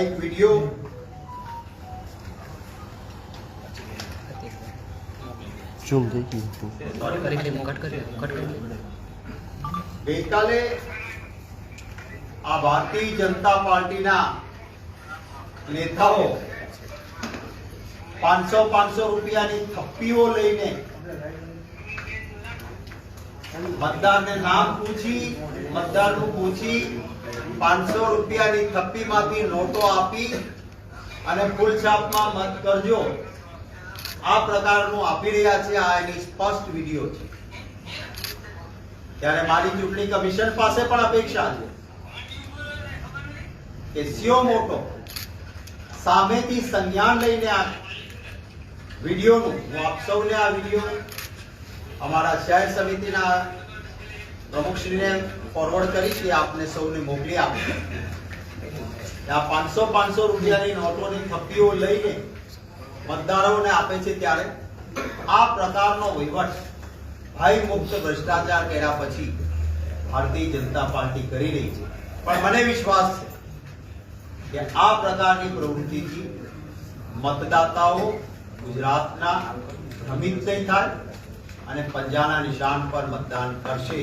એક video. Zoom થઈ ગયું. ગઈકાલે આ ભારતીય જનતા પાર્ટીના નેતાઓ પાંચસો પાંચસો રૂપિયાની થપ્પીઓ લઈને મતદારને નામ પૂછી મતદારનું પૂછી પાંચસો રૂપિયાની થપ્પીમાંથી નોટો આપી અને ફૂલ છાપમાં મત કરજો. આ પ્રકારનું આપી રહ્યા છે આ એની સ્પષ્ટ વીડિયો છે. ત્યારે મારી ચૂંટણી કમિશન પાસે પણ અપેક્ષા છે કે સીઓ મોટો સામેથી સંજ્ઞાન લઈને આ વિડીયોનું, હું આપ સૌને આ વીડિયો અમારા શહેર સમિતિના પ્રમુખશ્રીને ફોરવર્ડ કરીશ એ આપને સૌને મોકલી આપે. આ પાંચસો પાંચસો રૂપિયાની નોટોની થપ્પીઓ લઈને મતદારોને આપે છે ત્યારે આ પ્રકારનો વહીવટ ભાઈ મુક્ત ભ્રષ્ટાચાર કર્યા પછી ભારતીય જનતા પાર્ટી કરી રહી છે. પણ મને વિશ્વાસ છે કે આ પ્રકારની પ્રવૃત્તિથી મતદાતાઓ ગુજરાતના ભ્રમિત નહીં થાય અને પંજાના નિશાન પર મતદાન કરશે.